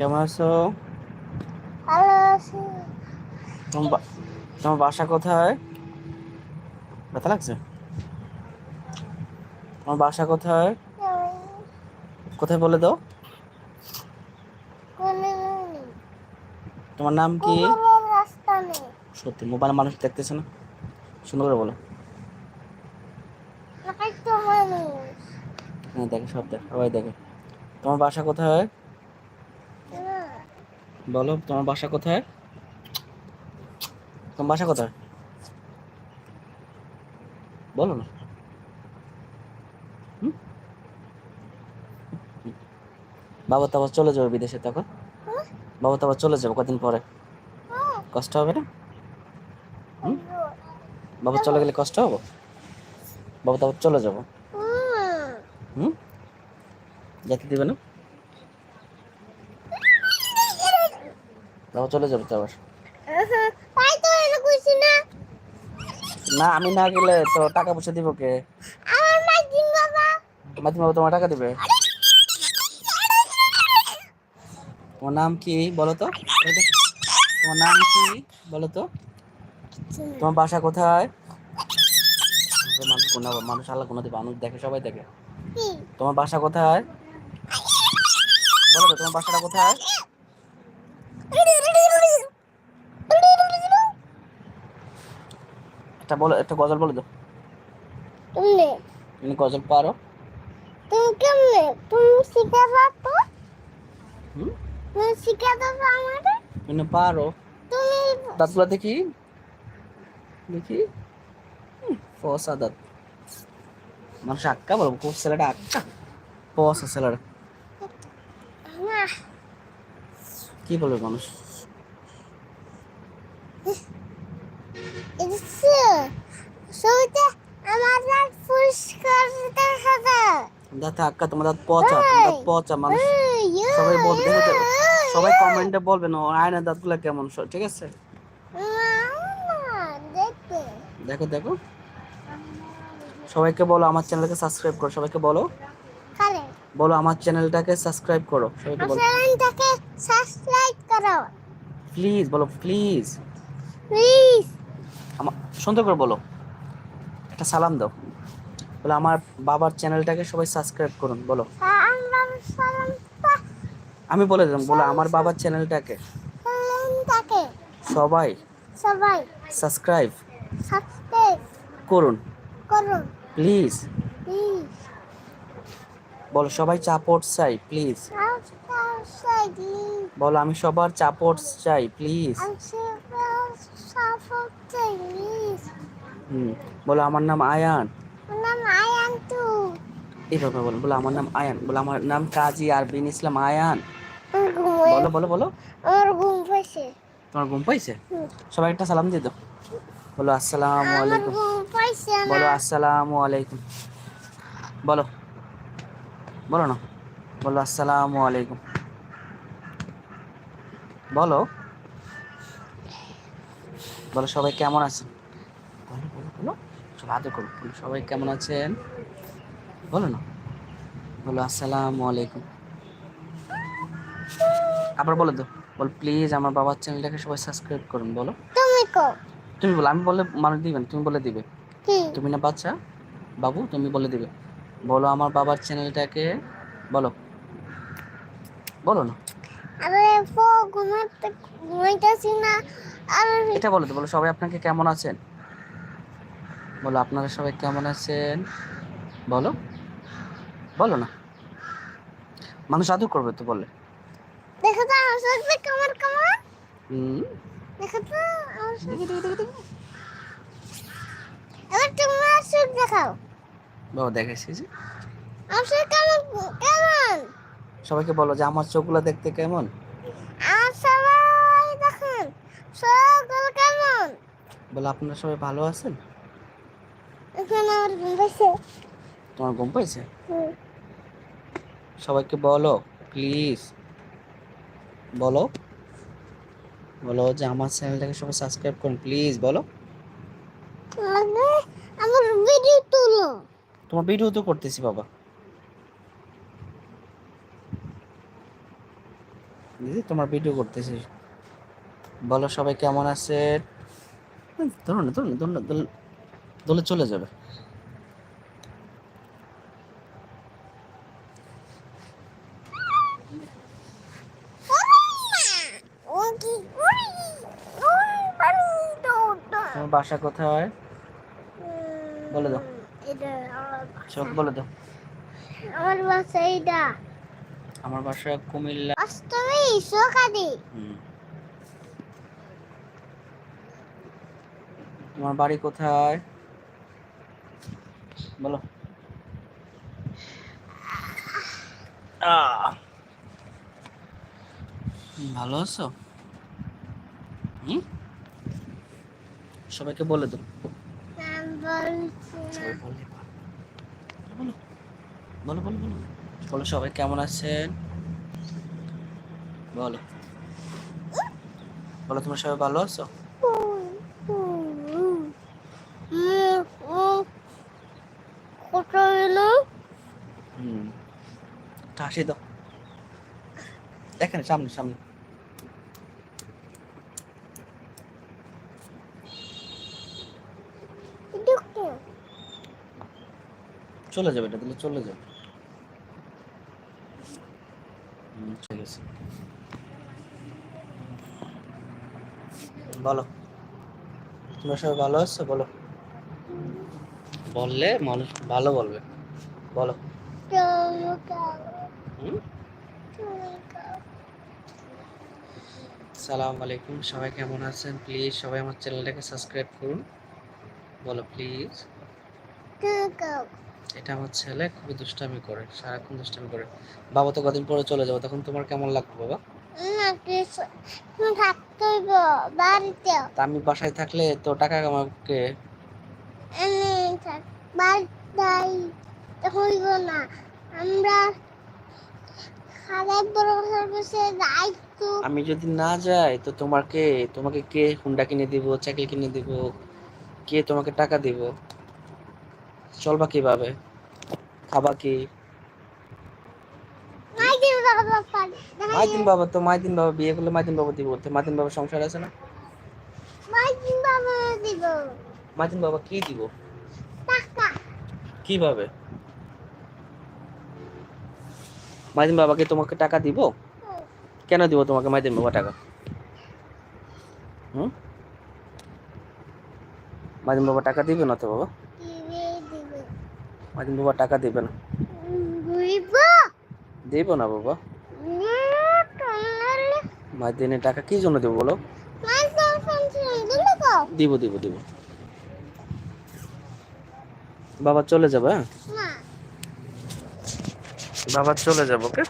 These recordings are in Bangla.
কেমন আছো? ভালো আছি। তোমার তোমার বাসা কোথায়? ব্যথা লাগছে? তোমার বাসা কোথায়? কোথায় বলে দাও। তোমার নাম কি? সত্যি মোবাইল মানুষ দেখতেছে না। সুন্দর করে বলো। হ্যাঁ দেখে সব দেখে সবাই দেখে। তোমার বাসা কোথায়? বলো, তোমার বাসা কোথায়? তোমার বাসা কোথায়? বলো না? বাবা তো চলে যাবে বিদেশে তখন? বাবা তো চলে যাবে কদিন পরে। কষ্ট হবে না? বাবা চলে গেলে কষ্ট হবে? বাবা তো চলে যাব। হুম? যেতে দিবে না? বাবা চলে যাবে তো আবার। তাই তো এটা কইছি না। না আমি না গেলে তো টাকা পয়সা দিব কে? আমার মাইজিন বাবা। মাধ্যমে বাবা তোমার টাকা দিবে? তোমার নাম কি বলো তো? তোমার নাম কি বলো তো? তোমার বাসা কোথায়? মানুষ গুণাবো মানুষ আল্লাহ গুণা দিবে মানুষ দেখে সবাই দেখে। তোমার বাসা কোথায়? বলো তো তোমার বাসাটা কোথায়? একটা বলো একটা গজল বলে দাও। তুমি তুমি গজল পারো। তুমি কেমনে? তুমি শিখে তো? হুম? তুমি শিখে দেবো আমাদের? তুমি পারো। তুমি দাঁতগুলো দেখি। দেখি। ফসা দাঁত। মানুষ আক্কা বলব খুব ছেলেটা আক্কা ফসা ছেলেটা। কি বলবে মানুষ? ছবিতে আমার দাঁত পরিষ্কার দেখা যায় দাঁতে আক্কা তোমার দাঁত পচা দাঁত পচা মানুষ। সবাই বলবে সবাই কমেন্টে বলবেন ও আয়নার দাঁতগুলো কেমন ঠিক আছে? দেখো দেখো। সবাইকে বলো আমার চ্যানেলকে সাবস্ক্রাইব করো সবাইকে বলো। বলো আমার চ্যানেলটাকে সাবস্ক্রাইব করো সবাইকে বলো। চ্যানেলটাকে সাবস্ক্রাইব করো। প্লিজ বলো প্লিজ প্লিজ সুন্দর করে বলো। একটা সালাম দাও। বলো আমার বাবার চ্যানেলটাকে সবাই সাবস্ক্রাইব করুন বলো। আমি বলে দিলাম বলো আমার বাবার চ্যানেলটাকে। সবাই সবাই সাবস্ক্রাইব সাবস্ক্রাইব করুন। করুন। প্লিজ প্লিজ বলো সবাই চাপোর্ট চাই প্লিজ বলো আমি সবার চাপোর্ট চাই প্লিজ হুম বলো আমার নাম আয়ান। এইভাবে বলো বলো আমার নাম আয়ান বলো আমার নাম কাজী আরবিন ইসলাম আয়ান। বলো বলো বলো। আমার ঘুম পাইছে। তোমার ঘুম পাইছে? সবাই একটা সালাম দিয়ে দাও। বলো আসসালামু আলাইকুম। বলো আসসালামু আলাইকুম। বলো বলো না। বলো আসসালামু আলাইকুম। বলো। বলো সবাই কেমন আছেন? সবাই আদর করো বলো সবাই কেমন আছেন? বলো না। বলো আসসালামু আলাইকুম। আবার বলে দাও বল প্লিজ আমার বাবার চ্যানেলটাকে সবাই সাবস্ক্রাইব করুন বলো। তুমি কো। তুমি বলো আমি বলে মানুষ দিবেন তুমি বলে দিবে। তুমি না বাচ্চা? বাবু তুমি বলে দিবে। বলো আমার বাবার চ্যানেলটাকে বলো। বলো না। আরে ফো ঘুমাতে ঘুমাইতেছি না। আর এটা বলো তো বলো সবাই আপনাকে কেমন আছেন? বলো আপনারা সবাই কেমন আছেন? বলো। বলো না। মানুষ আদর করবে তো বললে দেখো তো আমার চোখটা কেমন কেমন হুম। দেখো তো আমার দেখি। এবার তোমার চোখ দেখাও। বাবা দেখাইছি যে। আমার চোখ কেমন কেমন? সবাইকে বলো যে আমার চোখগুলো দেখতে কেমন? আমার সবাই দেখুন চোখগুলো কেমন? বলো আপনারা সবাই ভালো আছেন এখন আমার ঘুম পাইছে তোমার ঘুম পাইছে সবাইকে বলো প্লিজ বলো বলো যে আমার চ্যানেলটাকে সবাই সাবস্ক্রাইব করুন প্লিজ বলো মানে আমার ভিডিও তুলো তোমার ভিডিও তো করতেছি বাবা দিদি তোমার ভিডিও করতেছি বলো সবাই কেমন আছে ধরুন না ধরুন ধরুন দোলে চলে যাবে ও কি করি ওই পানি তো তোমার বাসা কোথায় বলে দাও। সব বলে দাও। আমার বাসা এইটা। আমার বাসা কুমিল্লা। অষ্টমী হুম। তোমার বাড়ি কোথায়? বলো। ভালো আছো? হুম? সবাইকে বলে দাও বললে বলো বলো বলো বলো। সবাই কেমন আছেন? বলো। বলো তোমরা সবাই ভালো আছো? হুম। হাসি দাও। এখানে সামনে সামনে দেখো চলে যাবে এটা দিলে চলে যাবে বলো। তোমরা সবাই ভালো আছো? বলো। বললে মানুষ ভালো বলবে। বলো। সালাম আলাইকুম, সবাই কেমন আছেন? প্লিজ সবাই আমার চ্যানেলটাকে সাবস্ক্রাইব করুন। বলো, প্লিজ। এটা আমার ছেলে খুবই দুষ্টামি করে সারাক্ষণ দুষ্টামি করে। বাবা তো কদিন পরে চলে যাব তখন তোমার কেমন লাগবে বাবা? বাড়িতে। তা আমি বাসায় থাকলে তো টাকা বাড়িতে হইব না। আমরা আমি যদি না যাই তো তোমাকে তোমাকে কে হুন্ডা কিনে দিব চাকরি কিনে দিব? কে তোমাকে টাকা দিব? চলবা কীভাবে খাবা কি মাইদিন বাবা তো মাইদিন বাবা বিয়ে করলে মাইদিন বাবা দিব তো মাইদিন বাবা সংসার আছে না মাইদিন বাবা দিব মাইদিন বাবা কি দিব টাকা কীভাবে মাইদিন বাবাকে তোমাকে টাকা দিব কেন দিব তোমাকে মাইদিন বাবা টাকা হুম মাইদিন বাবা টাকা দিবে না তো বাবা মাইদিন বাবা টাকা দিবে না। দিব? না বাবা। মাইদিনে টাকা কি জন্য দেবো বলো? দিব দিব দিব। বাবা চলে যাবে হ্যাঁ? বাবা চলে যাব ওকে?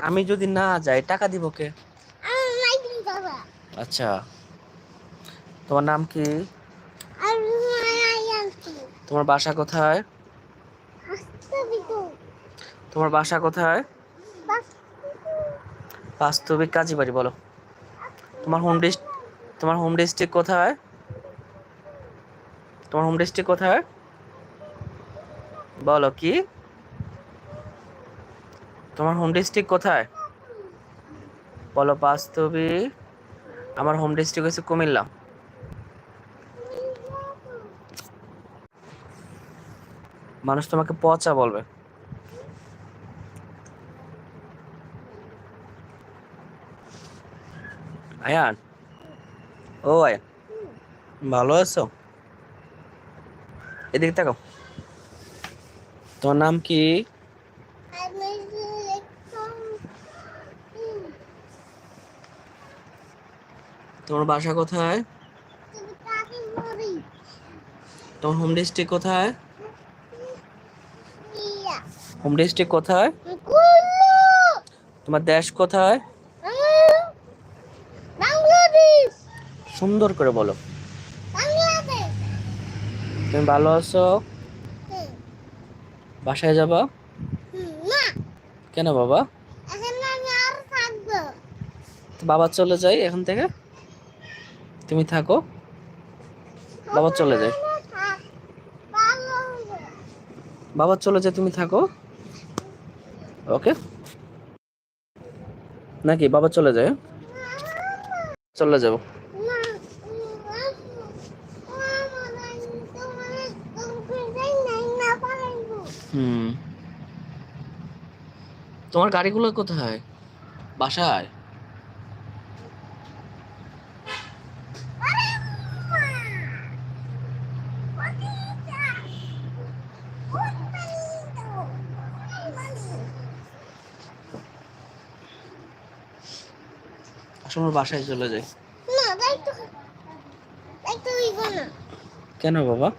আমি যদি না যাই টাকা দিব কে? আচ্ছা। তোমার নাম কি? তোমার বাসা কোথায়? তোমার বাসা কোথায়? বাস্তবিক কাজী বাড়ি, বলো। তোমার হোম ডিস্ট তোমার হোম ডিস্ট্রিক্ট কোথায়? তোমার হোম ডিস্ট্রিক্ট কোথায়? বলো কি? তোমার হোম ডিস্ট্রিক্ট কোথায়? বলো বাস্তবিক আমার হোম ডিস্ট্রিক্ট হচ্ছে কুমিল্লা। মানুষ তোমাকে পচা বলবে। আয়ান? ও আয়ান, ভালো আছো? এদিকে তাকাও। তোমার নাম কি? তোমার বাসা কোথায়? তোমার হোম ডিস্ট্রিক্ট কোথায়? হোম ডিস্ট্রিক্ট কোথায় তোমার দেশ কোথায় সুন্দর করে বলো তুমি ভালো আছো বাসায় যাবা কেন বাবা বাবা চলে যাই এখান থেকে তুমি থাকো বাবা চলে যায়। বাবা চলে যায় তুমি থাকো ওকে। নাকি বাবা চলে যায়? চলে যাব। হুম। তোমার গাড়িগুলো কোথায়? বাসায়? আমার বাসায় চলে না। কেন বাবা?